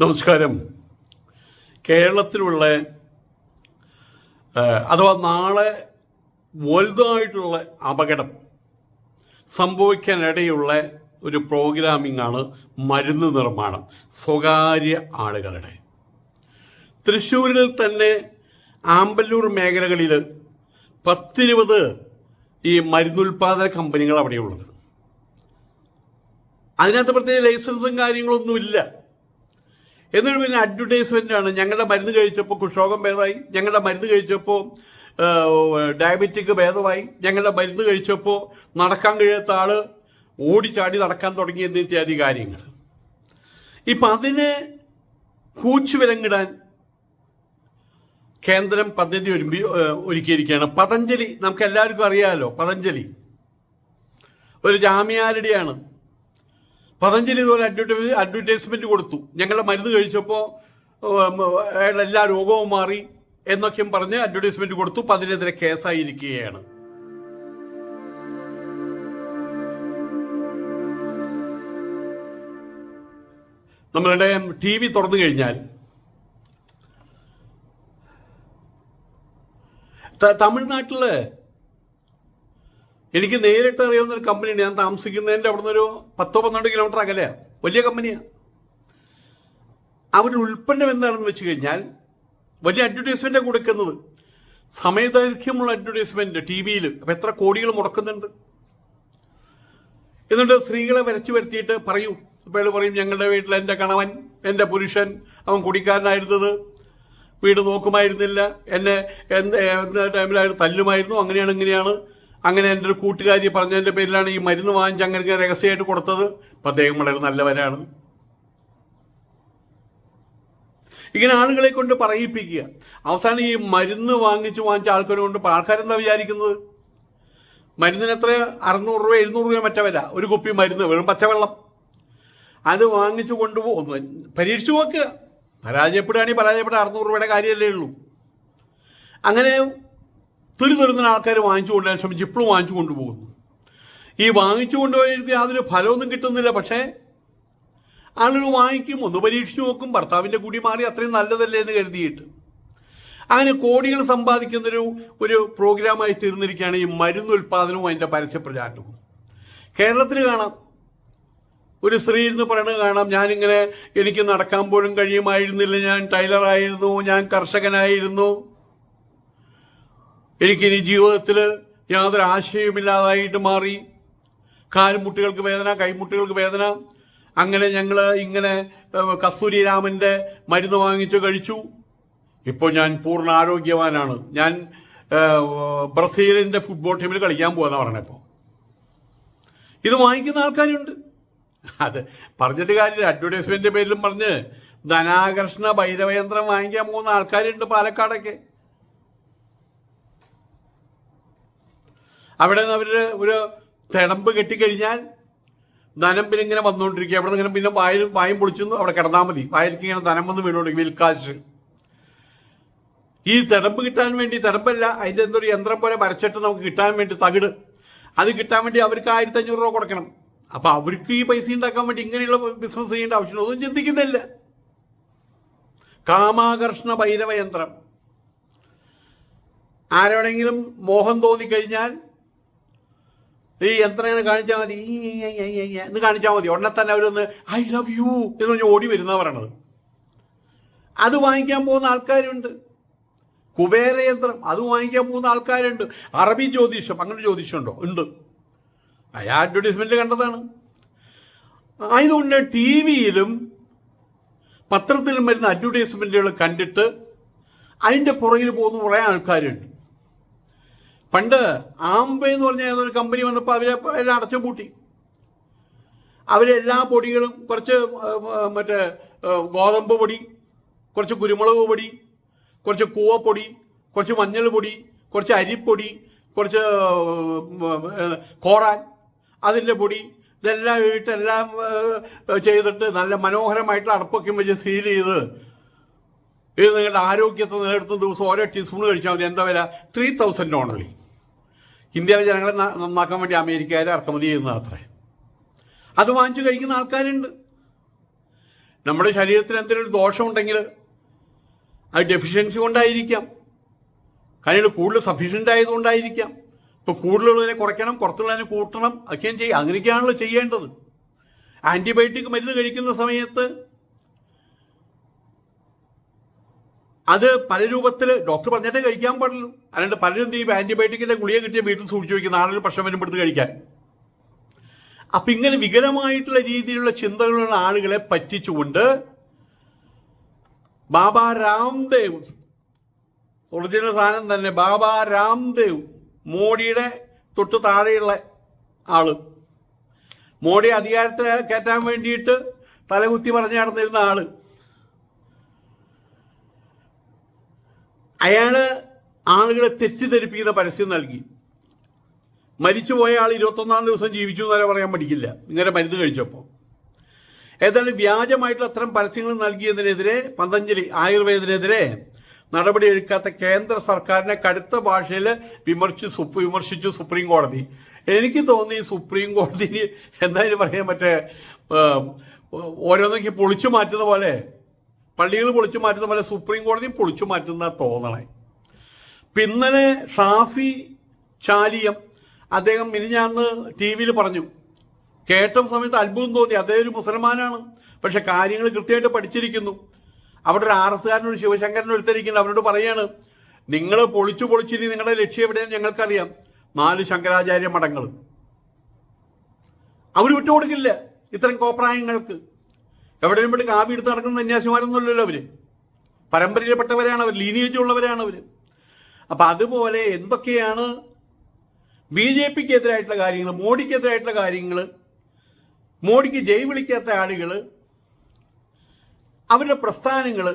നമസ്കാരം. കേരളത്തിലുള്ള അഥവാ നാളെ വലുതായിട്ടുള്ള അപകടം സംഭവിക്കാനിടയുള്ള ഒരു പ്രോഗ്രാമിംഗ് ആണ് മരുന്ന് നിർമ്മാണം സ്വകാര്യ ആളുകളുടെ. തൃശ്ശൂരിൽ തന്നെ ആമ്പല്ലൂർ മേഖലകളിൽ പത്തിരുപത് ഈ മരുന്നുൽപാദന കമ്പനികൾ അവിടെയുള്ളത് അതിനകത്ത് പ്രത്യേക ലൈസൻസും കാര്യങ്ങളൊന്നുമില്ല. എന്നിട്ട് പിന്നെ അഡ്വർടൈസ്മെന്റ് ആണ്. ഞങ്ങളുടെ മരുന്ന് കഴിച്ചപ്പോൾ കുഷോകം ഭേദമായി. ഞങ്ങളുടെ മരുന്ന് കഴിച്ചപ്പോൾ ഡയബറ്റിക് ഭേദമായി. ഞങ്ങളുടെ മരുന്ന് കഴിച്ചപ്പോൾ നടക്കാൻ കഴിയാത്ത ആൾ ഓടിച്ചാടി നടക്കാൻ തുടങ്ങി എന്ന് ഇത്യാദി കാര്യങ്ങൾ. ഇപ്പം അതിന് കൂച്ചു വിലങ്ങിടാൻ കേന്ദ്രം പദ്ധതി ഒരുമ്പി ഒരുക്കിയിരിക്കുകയാണ്. പതഞ്ജലി നമുക്ക് എല്ലാവർക്കും അറിയാമല്ലോ പതഞ്ജലി. ഒരു ജാമ്യാരുടെയാണ്. പതഞ്ജലി ഇതുപോലെ അഡ്വർടൈസ് അഡ്വർടൈസ്മെന്റ് കൊടുത്തു. ഞങ്ങളുടെ മരുന്ന് കഴിച്ചപ്പോൾ എല്ലാ രോഗവും മാറി എന്നൊക്കെയും പറഞ്ഞ് അഡ്വർടൈസ്മെന്റ് കൊടുത്തു. അപ്പൊ അതിനെതിരെ കേസായിരിക്കുകയാണ്. നമ്മളുടെ ടി വി തുറന്നു കഴിഞ്ഞാൽ തമിഴ്നാട്ടിൽ എനിക്ക് നേരിട്ട് അറിയാവുന്ന ഒരു കമ്പനിയുണ്ട്. ഞാൻ താമസിക്കുന്നതിന്റെ അവിടുന്ന് ഒരു പത്തോ പന്ത്രണ്ട് കിലോമീറ്റർ അകലെയാണ് വലിയ കമ്പനിയാണ് അവരുടെ ഉൽപ്പന്നം എന്താണെന്ന് വെച്ച് കഴിഞ്ഞാൽ വലിയ അഡ്വർടൈസ്മെന്റ് കൊടുക്കുന്നത്. സമയദൈർഘ്യമുള്ള അഡ്വർടൈസ്മെന്റ് ടി വിയിൽ അപ്പം എത്ര കോടികൾ മുടക്കുന്നുണ്ട്. എന്നിട്ട് സ്ത്രീകളെ വരച്ചു വരുത്തിയിട്ട് പറയൂ. ഇപ്പോൾ പറയും ഞങ്ങളുടെ വീട്ടിൽ എന്റെ കണവൻ എന്റെ പുരുഷൻ അവൻ കുടിക്കാരനായിരുന്നത്. വീട് നോക്കുമായിരുന്നില്ല. എന്നെ എന്ത് എന്ത് ടൈമിൽ തല്ലുമായിരുന്നു. അങ്ങനെയാണ് ഇങ്ങനെയാണ്. അങ്ങനെ എന്റെ ഒരു കൂട്ടുകാരി പറഞ്ഞതിന്റെ പേരിലാണ് ഈ മരുന്ന് വാങ്ങിച്ച് അങ്ങനെ രഹസ്യമായിട്ട് കൊടുത്തത്. അപ്പം അദ്ദേഹം വളരെ നല്ലവരാണ് ഇങ്ങനെ ആളുകളെ കൊണ്ട് പറയിപ്പിക്കുക. അവസാനം ഈ മരുന്ന് വാങ്ങിച്ച് വാങ്ങിച്ച ആൾക്കാരെ കൊണ്ട് ആൾക്കാരെന്താ വിചാരിക്കുന്നത്? മരുന്നിന് എത്ര? അറുന്നൂറ് രൂപ എഴുന്നൂറ് രൂപ മറ്റേ ഒരു കുപ്പി മരുന്ന് വെറും പച്ചവെള്ളം. അത് വാങ്ങിച്ചു കൊണ്ടുപോകും പരീക്ഷിച്ചു നോക്കുക. പരാജയപ്പെടുകയാണെങ്കിൽ പരാജയപ്പെട്ട അറുന്നൂറ് രൂപയുടെ കാര്യമല്ലേ ഉള്ളൂ. അങ്ങനെ തുരി തരുന്ന ആൾക്കാർ വാങ്ങിച്ചു കൊണ്ടുവരാൻ ശ്രമിച്ച് ഇപ്പോഴും വാങ്ങിച്ചു കൊണ്ടുപോകുന്നു. ഈ വാങ്ങിച്ചു കൊണ്ടുപോയിട്ട് യാതൊരു ഫലമൊന്നും കിട്ടുന്നില്ല. പക്ഷേ ആളുകൾ വാങ്ങിക്കും ഒന്ന് പരീക്ഷിച്ചു നോക്കും ഭർത്താവിന്റെ കൂടി മാറി അത്രയും നല്ലതല്ലേ എന്ന് കരുതിയിട്ട്. അങ്ങനെ കോടികൾ സമ്പാദിക്കുന്നൊരു ഒരു പ്രോഗ്രാമായി തീർന്നിരിക്കുകയാണ് ഈ മരുന്ന് ഉൽപ്പാദനവും അതിന്റെ പരസ്യ പ്രചാരണവും കേരളത്തിൽ കാണാം. ഒരു സ്ത്രീ എന്ന് പറയുന്നത് കാണാം ഞാനിങ്ങനെ എനിക്ക് നടക്കാൻ പോലും കഴിയുമായിരുന്നില്ല. ഞാൻ ടൈലറായിരുന്നു ഞാൻ കർഷകനായിരുന്നു. എനിക്കിനി ജീവിതത്തിൽ യാതൊരു ആശയവുമില്ലാതായിട്ട് മാറി. കാൽമുട്ടുകൾക്ക് വേദന കൈമുട്ടുകൾക്ക് വേദന. അങ്ങനെ ഞങ്ങൾ ഇങ്ങനെ കസ്തൂരി രാമന്റെ മരുന്ന് വാങ്ങിച്ചു കഴിച്ചു. ഇപ്പോൾ ഞാൻ പൂർണ ആരോഗ്യവാനാണ്. ഞാൻ ബ്രസീലിന്റെ ഫുട്ബോൾ ടീമിൽ കളിക്കാൻ പോകുന്ന പറഞ്ഞപ്പോൾ ഇത് വാങ്ങിക്കുന്ന ആൾക്കാരുണ്ട്. അത് പറഞ്ഞിട്ട് കാര്യമില്ല. അഡ്വർടൈസ്മെന്റിന്റെ പേരിലും പറഞ്ഞ് ധനാകർഷണ ഭൈരവയന്ത്രം വാങ്ങിക്കാൻ പോകുന്ന ആൾക്കാരുണ്ട് പാലക്കാടൊക്കെ. അവിടെ നിന്ന് അവർ ഒരു തിടമ്പ് കെട്ടിക്കഴിഞ്ഞാൽ ധനം പിന്നെ ഇങ്ങനെ വന്നുകൊണ്ടിരിക്കുക അവിടെ ഇങ്ങനെ പിന്നെ വായും വായും പൊളിച്ചു അവിടെ കിടന്നാൽ മതി. വായിലേക്ക് ഇങ്ങനെ ധനം വന്ന് വീണോണ്ടിരിക്കും വിൽക്കാശ്. ഈ തിടമ്പ് കിട്ടാൻ വേണ്ടി തിടമ്പല്ല. അതിന്റെ എന്തൊരു യന്ത്രം പോലെ വരച്ചിട്ട് നമുക്ക് കിട്ടാൻ വേണ്ടി തകിട്. അത് കിട്ടാൻ വേണ്ടി അവർക്ക് ആയിരത്തി അഞ്ഞൂറ് രൂപ കൊടുക്കണം. അപ്പൊ അവർക്ക് ഈ പൈസ ഉണ്ടാക്കാൻ വേണ്ടി ഇങ്ങനെയുള്ള ബിസിനസ് ചെയ്യേണ്ട ആവശ്യം ഒന്നും ചിന്തിക്കുന്നില്ല. കാമാകർഷണ ഭൈരവ യന്ത്രം. ആരോടെങ്കിലും മോഹം തോന്നിക്കഴിഞ്ഞാൽ ഈ യന്ത്രം ഇങ്ങനെ കാണിച്ചാൽ മതി എന്ന് കാണിച്ചാൽ മതി. ഉടനെ തന്നെ അവരൊന്ന് ഐ ലവ് യു എന്ന് പറഞ്ഞ് ഓടി വരുന്ന പറയണത്. അത് വാങ്ങിക്കാൻ പോകുന്ന ആൾക്കാരുണ്ട്. കുബേരയന്ത്രം അത് വാങ്ങിക്കാൻ പോകുന്ന ആൾക്കാരുണ്ട്. അറബി ജ്യോതിഷം അങ്ങനെ ജ്യോതിഷമുണ്ടോ ഉണ്ട്? അയാൾ അഡ്വർടൈസ്മെന്റ് കണ്ടതാണ്. ആയതുകൊണ്ട് ടി വിയിലും പത്രത്തിലും വരുന്ന അഡ്വർടൈസ്മെന്റുകൾ കണ്ടിട്ട് അതിന്റെ പുറകിൽ പോകുന്ന കുറേ ആൾക്കാരുണ്ട്. പണ്ട് ആംബെ എന്ന് പറഞ്ഞ ഏതൊരു കമ്പനി വന്നപ്പോൾ അവരെ എല്ലാം അടച്ചു പൂട്ടി. അവരെല്ലാ പൊടികളും കുറച്ച് മറ്റേ ഗോതമ്പ് പൊടി കുറച്ച് കുരുമുളക് പൊടി കുറച്ച് കൂവപ്പൊടി കുറച്ച് മഞ്ഞൾ പൊടി കുറച്ച് അരിപ്പൊടി കുറച്ച് കോറാൻ അതിന്റെ പൊടി ഇതെല്ലാം ഇട്ട് എല്ലാം ചെയ്തിട്ട് നല്ല മനോഹരമായിട്ടുള്ള അടപ്പൊക്കെ വെച്ച് സീൽ ചെയ്ത് ഇത് നിങ്ങളുടെ ആരോഗ്യത്തെ നിലനിർത്തുന്ന ദിവസം ഓരോ ടീസ്പൂൺ കഴിച്ചാൽ മതി. എന്താ വില? ത്രീ തൗസൻഡ് ഓൺലി ഇന്ത്യയിലെ ജനങ്ങളെ നന്നാക്കാൻ വേണ്ടി അമേരിക്കയിൽ ഇറക്കുമതി ചെയ്യുന്നത് അത്രേ. അത് വാങ്ങിച്ചു കഴിക്കുന്ന ആൾക്കാരുണ്ട്. നമ്മുടെ ശരീരത്തിന് എന്തെങ്കിലും ദോഷമുണ്ടെങ്കിൽ അത് ഡെഫിഷ്യൻസി കൊണ്ടായിരിക്കാം. കാര്യങ്ങൾ കൂടുതൽ സഫീഷ്യന്റ് ആയതുകൊണ്ടായിരിക്കാം. ഇപ്പോൾ കൂടുതലുള്ളതിനെ കുറയ്ക്കണം പുറത്തുള്ളതിനെ കൂട്ടണം ഒക്കെയും ചെയ്യുക അങ്ങനെയൊക്കെയാണല്ലോ ചെയ്യേണ്ടത്. ആന്റിബയോട്ടിക് മരുന്ന് കഴിക്കുന്ന സമയത്ത് അത് പല രൂപത്തിൽ ഡോക്ടർ പറഞ്ഞിട്ടേ കഴിക്കാൻ പാടുള്ളൂ. അല്ലാണ്ട് പലരും ഈ ആന്റിബയോട്ടിക്കിന്റെ ഗുളിക കിട്ടിയ വീട്ടിൽ സൂക്ഷിച്ചു വയ്ക്കും നാളെ പ്രശ്നം വരുമ്പോൾ എടുത്ത് കഴിക്കാൻ. അപ്പൊ ഇങ്ങനെ വികലമായിട്ടുള്ള രീതിയിലുള്ള ചിന്തകളുള്ള ആളുകളെ പറ്റിച്ചുകൊണ്ട് ബാബ രാംദേവ് ഒറിജിനൽ സാധനം തന്നെ ബാബ രാംദേവ് മോഡിയുടെ തൊട്ട് താഴെയുള്ള ആൾ. മോഡി അധികാരത്തെ കയറ്റാൻ വേണ്ടിയിട്ട് തലകുത്തി പറഞ്ഞു നടന്നിരുന്ന ആൾ. അയാൾ ആളുകളെ തെറ്റിദ്ധരിപ്പിക്കുന്ന പരസ്യം നൽകി. മരിച്ചുപോയ ആൾ ഇരുപത്തൊന്നാം ദിവസം ജീവിച്ചു എന്ന് വരെ പറയാൻ പഠിക്കില്ല. ഇങ്ങനെ മരുന്ന് കഴിച്ചപ്പോൾ ഏതായാലും വ്യാജമായിട്ടുള്ള അത്തരം പരസ്യങ്ങൾ നൽകിയതിനെതിരെ പതഞ്ജലി ആയുർവേദത്തിനെതിരെ നടപടി എടുക്കാത്ത കേന്ദ്ര സർക്കാരിനെ കടുത്ത ഭാഷയിൽ വിമർശിച്ചു വിമർശിച്ചു സുപ്രീം കോടതി. എനിക്ക് തോന്നി സുപ്രീം കോടതി എന്തായാലും പറയാൻ മറ്റേ ഓരോന്നൊക്കെ പൊളിച്ചു മാറ്റുന്ന പോലെ പള്ളികൾ പൊളിച്ചു മാറ്റുന്ന പോലെ സുപ്രീം കോടതിയും പൊളിച്ചു മാറ്റുന്ന തോന്നണേ. പിന്നലെ ഷാഫി ചാലിയം അദ്ദേഹം മിനിഞ്ഞാന്ന് ടി വിയിൽ പറഞ്ഞു. കേട്ട സമയത്ത് അത്ഭുതം തോന്നി. അദ്ദേഹം ഒരു മുസൽമാനാണ്. പക്ഷെ കാര്യങ്ങൾ കൃത്യമായിട്ട് പഠിച്ചിരിക്കുന്നു. അവിടെ ഒരു ആർ എസ്കാരനൊരു ശിവശങ്കരനും എടുത്തിരിക്കുന്നു അവരോട് പറയാണ് നിങ്ങൾ പൊളിച്ചു പൊളിച്ചിനി നിങ്ങളുടെ ലക്ഷ്യം എവിടെയെന്ന് ഞങ്ങൾക്കറിയാം. നാല് ശങ്കരാചാര്യ മഠങ്ങൾ അവർ വിട്ടുകൊടുക്കില്ല ഇത്തരം കോപ്രായങ്ങൾക്ക്. എവിടെയും വിട്ട് കാവി എടുത്ത് നടക്കുന്ന സന്യാസിമാരൊന്നുമല്ലല്ലോ അവർ. പരമ്പരയിൽപ്പെട്ടവരാണ് അവർ ലീനിയേജ് ഉള്ളവരാണ് അവർ അപ്പൊ അതുപോലെ എന്തൊക്കെയാണ് ബി ജെ പിക്ക് എതിരായിട്ടുള്ള കാര്യങ്ങൾ മോഡിക്കെതിരായിട്ടുള്ള കാര്യങ്ങൾ മോഡിക്ക് ജയ് വിളിക്കാത്ത ആളുകൾ അവരുടെ പ്രസ്ഥാനങ്ങൾ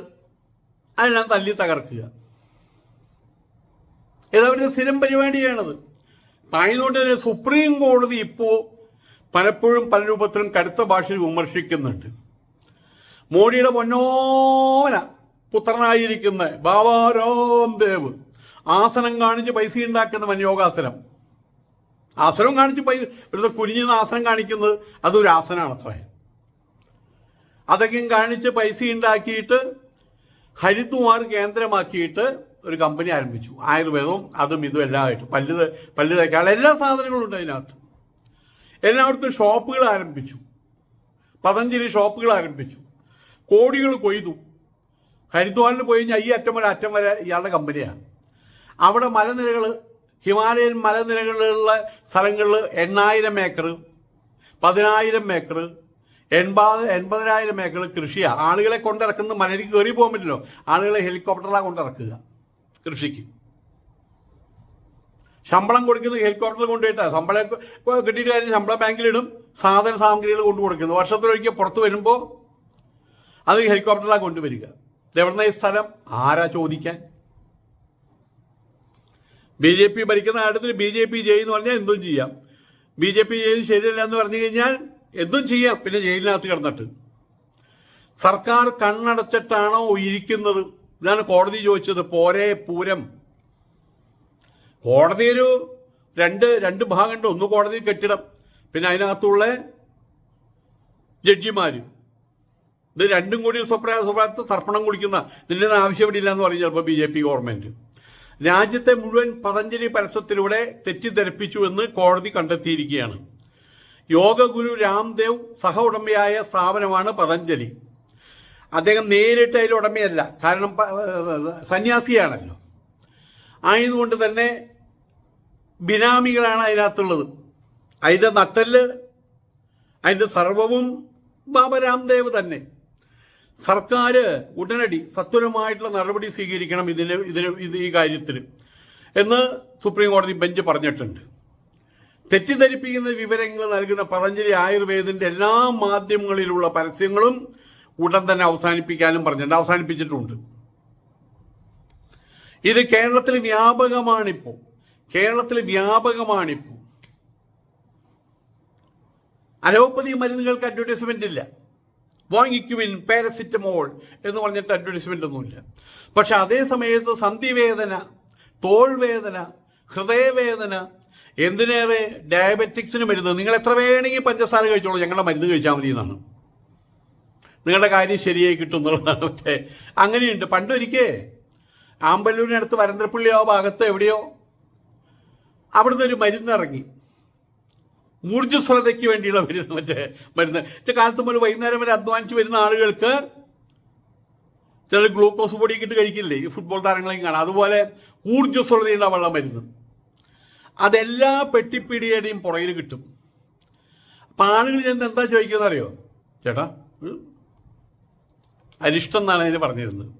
അതെല്ലാം തല്ലി തകർക്കുക. ഇതവരുടെ സ്ഥിരം പരിപാടിയാണത്. ആയതുകൊണ്ട് തന്നെ സുപ്രീം കോടതി ഇപ്പോൾ പലപ്പോഴും പല രൂപത്തിലും കടുത്ത ഭാഷയിൽ വിമർശിക്കുന്നുണ്ട്. മോഡിയുടെ പൊന്നോമന പുത്രനായിരിക്കുന്ന ബാബാരോം ദേവ് ആസനം കാണിച്ച് പൈസ ഉണ്ടാക്കുന്ന യോഗാസനം ആസനം കാണിച്ച് പൈസ ഇവിടുത്തെ കുനിഞ്ഞുന്ന ആസനം കാണിക്കുന്നത് അതൊരു ആസനമാണ് അത്ര അതൊക്കെയും കാണിച്ച് പൈസ ഉണ്ടാക്കിയിട്ട് ഹരിദ്വാർ കേന്ദ്രമാക്കിയിട്ട് ഒരു കമ്പനി ആരംഭിച്ചു. ആയുർവേദവും അതും ഇതും എല്ലാം ആയിട്ട്. പല്ല് പല്ല് തയ്ക്കാനുള്ള എല്ലാ സാധനങ്ങളും ഉണ്ട് അതിനകത്ത്. എല്ലായിടത്തും ഷോപ്പുകൾ ആരംഭിച്ചു. പതഞ്ജലി ഷോപ്പുകൾ ആരംഭിച്ചു. കോടികൾ കൊയ്തു. ഹരിദ്വാറിൽ പോയി കഴിഞ്ഞാൽ ഈ അറ്റം വരെ അറ്റം വരെ ഇയാളുടെ കമ്പനിയാണ്. അവിടെ മലനിരകൾ ഹിമാലയൻ മലനിരകളിലുള്ള സ്ഥലങ്ങളിൽ എണ്ണായിരം ഏക്കർ പതിനായിരം ഏക്കർ എൺപത് എൺപതിനായിരം ഏക്കർ കൃഷിയാണ് ആളുകളെ കൊണ്ടിറക്കുന്ന മലയിലേക്ക് കയറി പോകാൻ പറ്റില്ലോ ആളുകളെ ഹെലികോപ്റ്ററിലാണ് കൊണ്ടിറക്കുക കൃഷിക്ക്. ശമ്പളം കൊടുക്കുന്നത് ഹെലികോപ്റ്ററിൽ കൊണ്ടുപോയിട്ടാണ് ശമ്പളം കിട്ടിയിട്ട് കാര്യം ശമ്പളം ബാങ്കിലിടും സാധന സാമഗ്രികൾ കൊണ്ടു കൊടുക്കുന്നു വർഷത്തിലൊരിക്കൽ പുറത്ത് വരുമ്പോൾ അത് ഹെലികോപ്റ്ററിലാണ് കൊണ്ടുവരിക. ഇതെവിടുന്ന ഈ സ്ഥലം? ആരാ ചോദിക്കാൻ? ബി ജെ പി ഭരിക്കുന്ന കാര്യത്തിൽ ബി ജെ പി ചെയ്യുന്ന പറഞ്ഞാൽ എന്തും ചെയ്യാം. ബി ജെ പി ജയിൽ ശരിയല്ല എന്ന് പറഞ്ഞു കഴിഞ്ഞാൽ എന്തും ചെയ്യാം. പിന്നെ ജയിലിനകത്ത് കിടന്നിട്ട്. സർക്കാർ കണ്ണടച്ചിട്ടാണോ ഇരിക്കുന്നത്? ഇതാണ് കോടതി ചോദിച്ചത്. പോരെ പൂരം. കോടതി ഒരു രണ്ട് രണ്ട് ഭാഗമുണ്ട്. ഒന്ന് കോടതി കെട്ടിടം. പിന്നെ അതിനകത്തുള്ള ജഡ്ജിമാര്. ഇത് രണ്ടും കൂടി സ്വപ്ന സ്വപ്രത്ത് തർപ്പണം കുടിക്കുന്ന ഇതിന്റെ ആവശ്യമില്ല എന്ന് പറയും ചിലപ്പോൾ ബി ജെ പി ഗവൺമെന്റ്. രാജ്യത്തെ മുഴുവൻ പതഞ്ജലി പരസ്യത്തിലൂടെ തെറ്റിദ്ധരിപ്പിച്ചു എന്ന് കോടതി കണ്ടെത്തിയിരിക്കുകയാണ്. യോഗഗുരു രാംദേവ് സഹ ഉടമയായ സ്ഥാപനമാണ് പതഞ്ജലി. അദ്ദേഹം നേരിട്ട് അതിൽ ഉടമയല്ല കാരണം സന്യാസിയാണല്ലോ. ആയതുകൊണ്ട് തന്നെ ബിനാമികളാണ് അതിനകത്തുള്ളത്. അതിന്റെ നട്ടൽ അതിന്റെ സർവവും ബാബ രാംദേവ് തന്നെ. സർക്കാർ ഉടനടി സത്വരമായിട്ടുള്ള നടപടി സ്വീകരിക്കണം ഇതിന് ഇതിന് ഇത് ഈ കാര്യത്തിൽ എന്ന് സുപ്രീം കോടതി ബെഞ്ച് പറഞ്ഞിട്ടുണ്ട്. തെറ്റിദ്ധരിപ്പിക്കുന്ന വിവരങ്ങൾ നൽകുന്ന പതഞ്ജലി ആയുർവേദിന്റെ എല്ലാ മാധ്യമങ്ങളിലുള്ള പരസ്യങ്ങളും ഉടൻ തന്നെ അവസാനിപ്പിക്കാനും പറഞ്ഞിട്ടുണ്ട്. അവസാനിപ്പിച്ചിട്ടുണ്ട്. ഇത് കേരളത്തിൽ വ്യാപകമാണിപ്പോൾ കേരളത്തിൽ വ്യാപകമാണിപ്പോൾ അലോപ്പതി മരുന്നുകൾക്ക് അഡ്വർടൈസ്മെന്റ് ഇല്ല. വാങ്ങിക്കുവിൻ പാരസിറ്റമോൾ എന്ന് പറഞ്ഞിട്ട് അഡ്വർടൈസ്മെന്റ് ഒന്നുമില്ല. പക്ഷെ അതേ സമയത്ത് സന്ധിവേദന തോൾവേദന ഹൃദയവേദന എന്തിനേറെ ഡയബറ്റിക്സിന് മരുന്ന് നിങ്ങൾ എത്ര വേണമെങ്കിൽ പഞ്ചസാര കഴിച്ചോളൂ ഞങ്ങളുടെ മരുന്ന് കഴിച്ചാൽ മതി എന്നാണ്. നിങ്ങളുടെ കാര്യം ശരിയായി കിട്ടും എന്നുള്ളതാണ് പക്ഷേ അങ്ങനെയുണ്ട്. പണ്ടൊരിക്കേ ആമ്പല്ലൂരിനടുത്ത് വരന്തരപ്പള്ളിയോ ഭാഗത്ത് എവിടെയോ അവിടുന്ന് ഒരു മരുന്നിറങ്ങി ഊർജസ്വലതയ്ക്ക് വേണ്ടിയുള്ള മരുന്ന് മറ്റേ മരുന്ന്. കാലത്ത് മുതൽ വൈകുന്നേരം വരെ അധ്വാനിച്ച് വരുന്ന ആളുകൾക്ക് ചില ഗ്ലൂക്കോസ് പൊടിയൊക്കെ ഇട്ട് കഴിക്കില്ലേ? ഈ ഫുട്ബോൾ താരങ്ങളെയും കാണാം. അതുപോലെ ഊർജസ്വലതയുള്ള വെള്ളം മരുന്ന്. അതെല്ലാ പെട്ടിപ്പീടിയുടെയും പുറകിൽ കിട്ടും. അപ്പം ആളുകൾ ചെന്ന് എന്താ ചോദിക്കുന്നത് അറിയോ? ചേട്ടാ അരിഷ്ടം എന്നാണ് അതിന് പറഞ്ഞിരുന്നത്.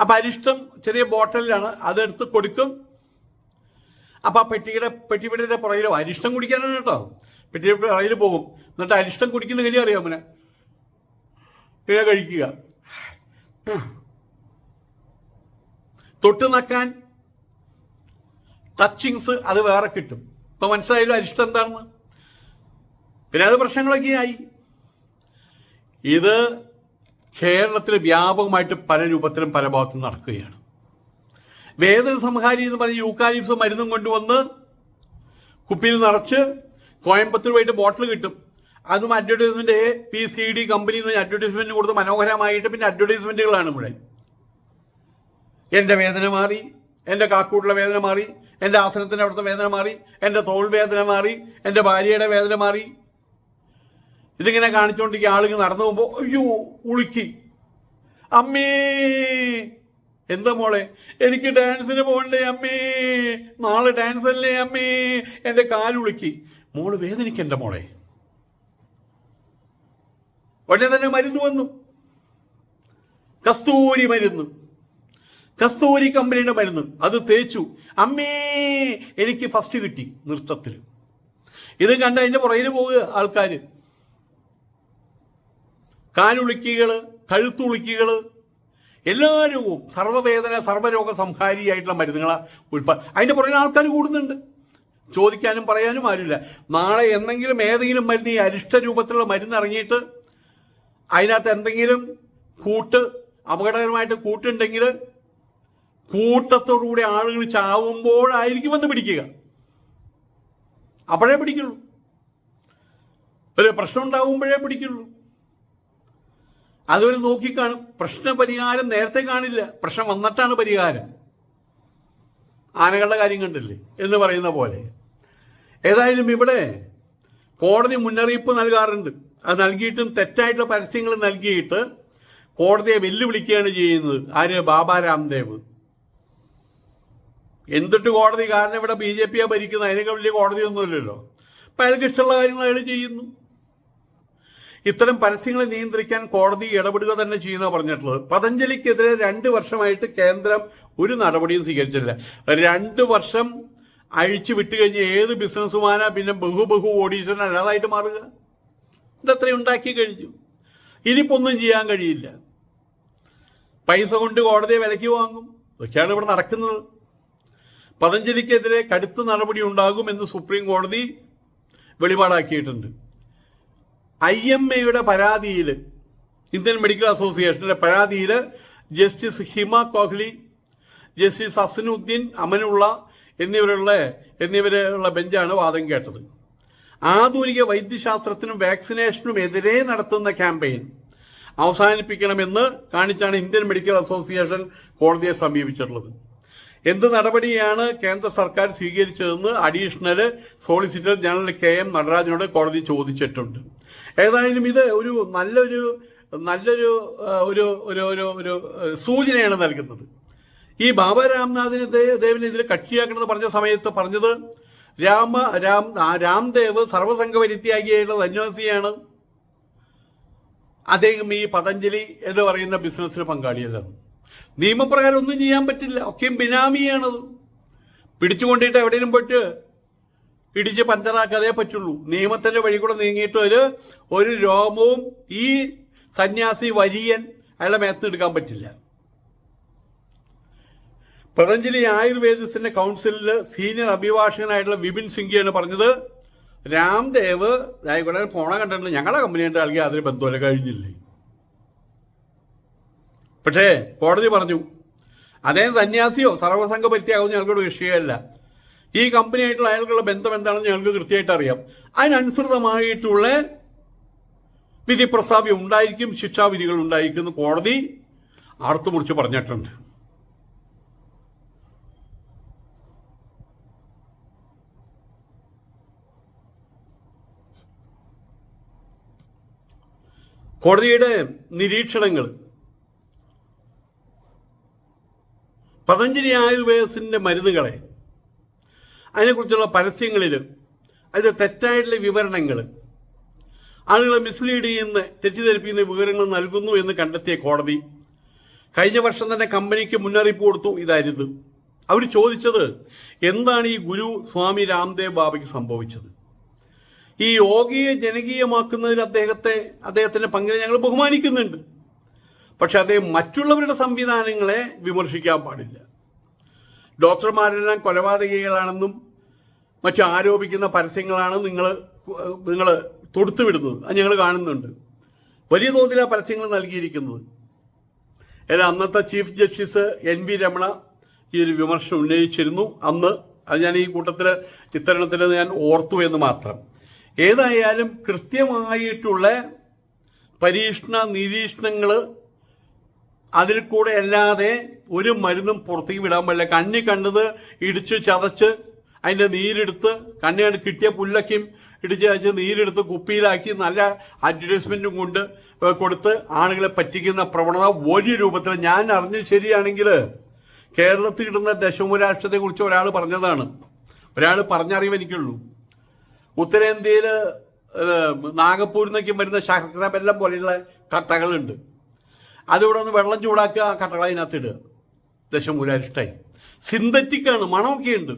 അപ്പം അരിഷ്ടം ചെറിയ ബോട്ടലിലാണ് അതെടുത്ത് കൊടുക്കും. അപ്പം ആ പെട്ടിയുടെ പെട്ടിപ്പിടിയുടെ പുറകിൽ അരിഷ്ടം കുടിക്കാനാണ് കേട്ടോ. പെട്ടിയുടെ പുറകിൽ പോകും. എന്നിട്ട് അരിഷ്ടം കുടിക്കുന്ന കഴിഞ്ഞാൽ അറിയാം അവനെ ഇങ്ങനെ കഴിക്കുക. തൊട്ട് നക്കാൻ ടച്ചിങ്സ് അത് വേറെ കിട്ടും. ഇപ്പൊ മനസ്സിലായാലും അരിഷ്ടം എന്താണെന്ന്? പിന്നെ അത് പ്രശ്നങ്ങളൊക്കെ ആയി. ഇത് കേരളത്തിൽ വ്യാപകമായിട്ട് പല രൂപത്തിലും പല ഭാഗത്തും നടക്കുകയാണ്. വേദന സംഹാരി എന്ന് പറഞ്ഞ് യൂക്കാലിപ്സ് മരുന്നും കൊണ്ടുവന്ന് കുപ്പിയിൽ നിറച്ച് കോയമ്പത്തൂർ പോയിട്ട് ബോട്ടിൽ കിട്ടും. അതും advertisement P C D company എന്ന് അഡ്വർടൈസ്മെന്റ് കൊടുത്ത് മനോഹരമായിട്ട് പിന്നെ അഡ്വർടൈസ്മെന്റുകളാണ് ഇവിടെ. എന്റെ വേദന മാറി എന്റെ കാക്കൂട്ടിലെ വേദന മാറി എന്റെ ആസനത്തിന്റെ അവിടുത്തെ വേദന മാറി എന്റെ തോൾ വേദന മാറി എന്റെ ഭാര്യയുടെ വേദന മാറി. ഇതിങ്ങനെ കാണിച്ചുകൊണ്ടിരിക്കുക ആളുകൾ നടന്നു പോകുമ്പോൾ അയ്യോ ഉളുക്കി. അമ്മേ എന്താ മോളെ? എനിക്ക് ഡാൻസിന് പോകണ്ടേ അമ്മേ? നാളെ ഡാൻസ് അല്ലേ അമ്മേ എന്റെ കാലുളുക്കി മോൾ വേദനിക്കണ്ട മോളെ. ഉടനെ തന്നെ മരുന്ന് വന്നു. കസ്തൂരി മരുന്ന്. കസ്തൂരി കമ്പനിയുടെ മരുന്ന്. അത് തേച്ചു. അമ്മേ എനിക്ക് ഫസ്റ്റ് കിട്ടി നൃത്തത്തിൽ. ഇത് കണ്ട അതിന്റെ പുറകിൽ പോവുക ആൾക്കാർ കാലുളുക്കികൾ കഴുത്തുളുക്കികൾ എല്ലാ രോഗവും സർവവേദന സർവരോഗ സംഹാരിയായിട്ടുള്ള മരുന്നുകളാണ് ഉൽപ്പ അതിന്റെ പുറകിൽ ആൾക്കാർ കൂടുന്നുണ്ട്. ചോദിക്കാനും പറയാനും ആരുമില്ല. നാളെ എന്തെങ്കിലും ഏതെങ്കിലും മരുന്ന് ഈ അരിഷ്ട രൂപത്തിലുള്ള മരുന്ന് ഇറങ്ങിയിട്ട് അതിനകത്ത് എന്തെങ്കിലും കൂട്ട് അപകടകരമായിട്ട് കൂട്ടുണ്ടെങ്കിൽ കൂട്ടത്തോടുകൂടി ആളുകൾ ചാവുമ്പോഴായിരിക്കും വന്ന് പിടിക്കുക. അപ്പോഴേ പിടിക്കുള്ളൂ. ഒരു പ്രശ്നം ഉണ്ടാകുമ്പോഴേ പിടിക്കുള്ളൂ. അതൊരു നോക്കിക്കാണും. പ്രശ്ന പരിഹാരം നേരത്തെ കാണില്ല. പ്രശ്നം വന്നിട്ടാണ് പരിഹാരം. ആനകളുടെ കാര്യം കണ്ടില്ലേ? എന്ന് പറയുന്ന പോലെ. ഏതായാലും ഇവിടെ കോടതി മുന്നറിയിപ്പ് നൽകാറുണ്ട്. അത് നൽകിയിട്ടും തെറ്റായിട്ടുള്ള പരസ്യങ്ങൾ നൽകിയിട്ട് കോടതിയെ വെല്ലുവിളിക്കുകയാണ് ചെയ്യുന്നത്. ആര്? ബാബ രാംദേവ്. എന്തിട്ട് കോടതി? കാരണം ഇവിടെ ബി ജെ പിയെ ഭരിക്കുന്നത്. അതിനൊക്കെ വലിയ കോടതിയൊന്നുമില്ലല്ലോ. അപ്പം അയാൾക്ക് ഇഷ്ടമുള്ള കാര്യങ്ങൾ അയാൾ ചെയ്യുന്നു. ഇത്തരം പരസ്യങ്ങളെ നിയന്ത്രിക്കാൻ കോടതി ഇടപെടുക തന്നെ ചെയ്യുന്ന പറഞ്ഞിട്ടുള്ളത്. പതഞ്ജലിക്കെതിരെ രണ്ട് വർഷമായിട്ട് കേന്ദ്രം ഒരു നടപടിയും സ്വീകരിച്ചില്ല രണ്ട് വർഷം അഴിച്ചു വിട്ടുകഴിഞ്ഞ് ഏത് ബിസിനസ്സുമാനാ പിന്നെ ബഹു ബഹു ഓഡീഷൻ അല്ലാതായിട്ട് മാറുക? ഇതത്രയും ഉണ്ടാക്കി കഴിഞ്ഞു. ഇനിയിപ്പൊന്നും ചെയ്യാൻ കഴിയില്ല. പൈസ കൊണ്ട് കോടതിയെ വിലയ്ക്ക് വാങ്ങും. ഇതൊക്കെയാണ് ഇവിടെ നടക്കുന്നത്. പതഞ്ജലിക്കെതിരെ കടുത്ത നടപടി ഉണ്ടാകുമെന്ന് സുപ്രീം കോടതി വെളിപാടാക്കിയിട്ടുണ്ട്. ഐ എം എയുടെ പരാതിയിൽ ഇന്ത്യൻ മെഡിക്കൽ അസോസിയേഷന്റെ പരാതിയിൽ ജസ്റ്റിസ് ഹിമ കോഹ്ലി ജസ്റ്റിസ് അസനുദ്ദീൻ അമനുള്ള എന്നിവരുള്ള എന്നിവരുള്ള ബെഞ്ചാണ് വാദം കേട്ടത്. ആധുനിക വൈദ്യശാസ്ത്രത്തിനും വാക്സിനേഷനും എതിരെ നടത്തുന്ന ക്യാമ്പയിൻ അവസാനിപ്പിക്കണമെന്ന് കാണിച്ചാണ് ഇന്ത്യൻ മെഡിക്കൽ അസോസിയേഷൻ കോടതിയെ സമീപിച്ചിട്ടുള്ളത്. എന്ത് നടപടിയാണ് കേന്ദ്ര സർക്കാർ സ്വീകരിച്ചതെന്ന് additional solicitor general K M നടരാജനോട് കോടതി ചോദിച്ചിട്ടുണ്ട്. ഏതായാലും ഇത് ഒരു നല്ലൊരു നല്ലൊരു ഒരു ഒരു ഒരു ഒരു സൂചനയാണ് നൽകുന്നത്. ഈ ബാബ രാംനാഥിന് ദേവിനെ ഇതിൽ കക്ഷിയാക്കണമെന്ന് പറഞ്ഞ സമയത്ത് പറഞ്ഞത് രാമ രാം രാംദേവ് സർവസംഘ സന്യാസിയാണ്. അദ്ദേഹം ഈ പതഞ്ജലി എന്ന് പറയുന്ന ബിസിനസ്സിന് പങ്കാളിയല്ലാണ് നിയമപ്രകാരം ഒന്നും ചെയ്യാൻ പറ്റില്ല. ഒക്കെയും ബിനാമിയാണത്. പിടിച്ചുകൊണ്ടിട്ട് എവിടെയും പോയിട്ട് ഇടിച്ച് പഞ്ചറാക്കാതേ പറ്റുള്ളൂ. നിയമത്തിന്റെ വഴി കൂടെ നീങ്ങിയിട്ട് ഒരു ഒരു രോമവും ഈ സന്യാസി വരിയൻ അയാളെ മേത്ത് എടുക്കാൻ പറ്റില്ല. പതഞ്ജലി ആയുർവേദസിന്റെ കൗൺസിലിൽ സീനിയർ അഭിഭാഷകനായിട്ടുള്ള വിപിൻ സിംഗിയാണ് പറഞ്ഞത് രാംദേവ് ആയിക്കോട്ടെ ഫോണ കണ്ടിട്ടുണ്ട്. ഞങ്ങളുടെ കമ്പനിയായിട്ട് ആൾക്കാർ അതിന് ബന്ധമല്ല കഴിഞ്ഞില്ലേ? പക്ഷേ കോടതി പറഞ്ഞു അദ്ദേഹം സന്യാസിയോ സർവസംഘ പരിത്യാഗമോ ഞങ്ങൾക്കൊരു വിഷയമല്ല. ഈ കമ്പനിയായിട്ടുള്ള അയാൾക്കുള്ള ബന്ധം എന്താണെന്ന് ഞങ്ങൾക്ക് കൃത്യമായിട്ട് അറിയാം. അതിനനുസൃതമായിട്ടുള്ള വിധി പ്രസ്താവ്യം ഉണ്ടായിരിക്കും ശിക്ഷാവിധികൾ ഉണ്ടായിരിക്കും കോടതി ആർത്തു മുറിച്ച് പറഞ്ഞിട്ടുണ്ട്. കോടതിയുടെ നിരീക്ഷണങ്ങൾ. പതഞ്ജലി ആയുർവേദസിന്റെ മരുന്നുകളെ അതിനെക്കുറിച്ചുള്ള പരസ്യങ്ങളിൽ അതിന്റെ തെറ്റായിട്ടുള്ള വിവരണങ്ങൾ ആളുകളെ മിസ്ലീഡ് ചെയ്യുന്ന തെറ്റിദ്ധരിപ്പിക്കുന്ന വിവരങ്ങൾ നൽകുന്നു എന്ന് കണ്ടെത്തിയ കോടതി കഴിഞ്ഞ വർഷം തന്നെ കമ്പനിക്ക് മുന്നറിയിപ്പ് കൊടുത്തു. ഇതായിരുന്നു. അവർ ചോദിച്ചത് എന്താണ് ഈ ഗുരു സ്വാമി രാംദേവ് ബാബയ്ക്ക് സംഭവിച്ചത്? ഈ യോഗയെ ജനകീയമാക്കുന്നതിൽ അദ്ദേഹത്തെ അദ്ദേഹത്തിന്റെ പങ്കിനെ ഞങ്ങൾ ബഹുമാനിക്കുന്നുണ്ട്. പക്ഷെ അദ്ദേഹം മറ്റുള്ളവരുടെ സംവിധാനങ്ങളെ വിമർശിക്കാൻ പാടില്ല. ഡോക്ടർമാരെല്ലാം കൊലപാതകികളാണെന്നും മറ്റു ആരോപിക്കുന്ന പരസ്യങ്ങളാണ് നിങ്ങൾ നിങ്ങൾ തൊടുത്തുവിടുന്നത്. അത് ഞങ്ങൾ കാണുന്നുണ്ട്. വലിയ തോതിൽ ആ പരസ്യങ്ങൾ നൽകിയിരിക്കുന്നത്. എന്നാൽ അന്നത്തെ chief justice N V Ramana ഈ ഒരു വിമർശനം ഉന്നയിച്ചിരുന്നു. അന്ന് അത് ഞാൻ ഈ കൂട്ടത്തിൽ ചിത്രണത്തിൽ ഞാൻ ഓർത്തു എന്ന് മാത്രം. ഏതായാലും കൃത്യമായിട്ടുള്ള പരീക്ഷണ നിരീക്ഷണങ്ങൾ അതിൽ കൂടെ അല്ലാതെ ഒരു മരുന്നും പുറത്തേക്ക് വിടാൻ പാടില്ല. കണ്ണി കണ്ടത് ഇടിച്ച് ചതച്ച് അതിന്റെ നീരെടുത്ത് കണ്ണിയാണ് കിട്ടിയ പുല്ലക്കും ഇടിച്ച് വെച്ച് നീരെടുത്ത് കുപ്പിയിലാക്കി നല്ല അഡ്വർടൈസ്മെന്റും കൊണ്ട് കൊടുത്ത് ആളുകളെ പറ്റിക്കുന്ന പ്രവണത ഒരു രൂപത്തിൽ ഞാൻ അറിഞ്ഞ് ശരിയാണെങ്കിൽ കേരളത്തിൽ ഇടുന്ന ദശമൂരാഷ്ട്രത്തെക്കുറിച്ച് ഒരാൾ പറഞ്ഞതാണ്. ഒരാൾ പറഞ്ഞറിവ് എനിക്കുള്ളൂ. ഉത്തരേന്ത്യയിൽ നാഗപ്പൂരിൽ നിന്നൊക്കെ വരുന്ന ശർക്കര വെല്ലം പോലെയുള്ള കട്ടകളുണ്ട്. അതിവിടെ ഒന്ന് വെള്ളം ചൂടാക്കുക ആ കട്ടകൾ അതിനകത്ത് ഇടുക. ദശമൂലാരിഷ്ടായി സിന്തറ്റിക്കാണ് മണമൊക്കെ ഉണ്ട്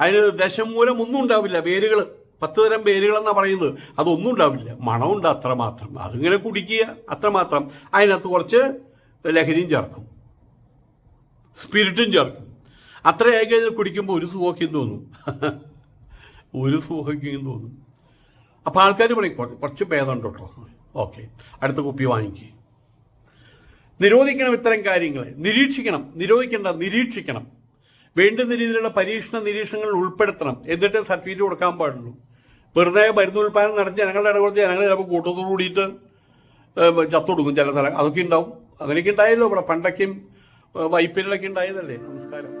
അതിന് ദശമൂലം ഒന്നും ഉണ്ടാവില്ല. വേരുകൾ പത്ത് തരം വേരുകളെന്നാണ് പറയുന്നത്. അതൊന്നും ഉണ്ടാവില്ല. മണമുണ്ട് അത്രമാത്രം. അതിങ്ങനെ കുടിക്കുക അത്രമാത്രം. അതിനകത്ത് കുറച്ച് ലഹരിയും ചേർക്കും. സ്പിരിറ്റും ചേർക്കും. അത്രയായി ഏകദേശം കുടിക്കുമ്പോൾ ഒരു സുഖമൊക്കെയും തോന്നും. ഒരു സുഖമൊക്കെയും തോന്നും. അപ്പോൾ ആൾക്കാർ പറയും "കുറ- കുറച്ച് ഭേദമുണ്ട് കേട്ടോ. ഓക്കെ. അടുത്ത കുപ്പി വാങ്ങിക്കുക നിരോധിക്കണം ഇത്തരം കാര്യങ്ങളെ. നിരീക്ഷിക്കണം. നിരോധിക്കേണ്ട നിരീക്ഷിക്കണം. വേണ്ടുന്ന രീതിയിലുള്ള പരീക്ഷണ നിരീക്ഷണങ്ങൾ ഉൾപ്പെടുത്തണം. എന്നിട്ട് സർട്ടിഫിക്കറ്റ് കൊടുക്കാൻ പാടുള്ളൂ. വെറുതെ മരുന്ന് ഉൽപ്പാദനം നടത്തി ജനങ്ങളുടെ ഇടപെടുത്തി ജനങ്ങൾ ചിലപ്പോൾ കൂട്ടത്തോട് കൂടിയിട്ട് ചത്തൊടുക്കും ചില സ്ഥലം അതൊക്കെ ഉണ്ടാവും. അങ്ങനെയൊക്കെ ഉണ്ടായല്ലോ ഇവിടെ. പണ്ടൊക്കെയും വൈപ്പിലൊക്കെ ഉണ്ടായതല്ലേ? നമസ്കാരം.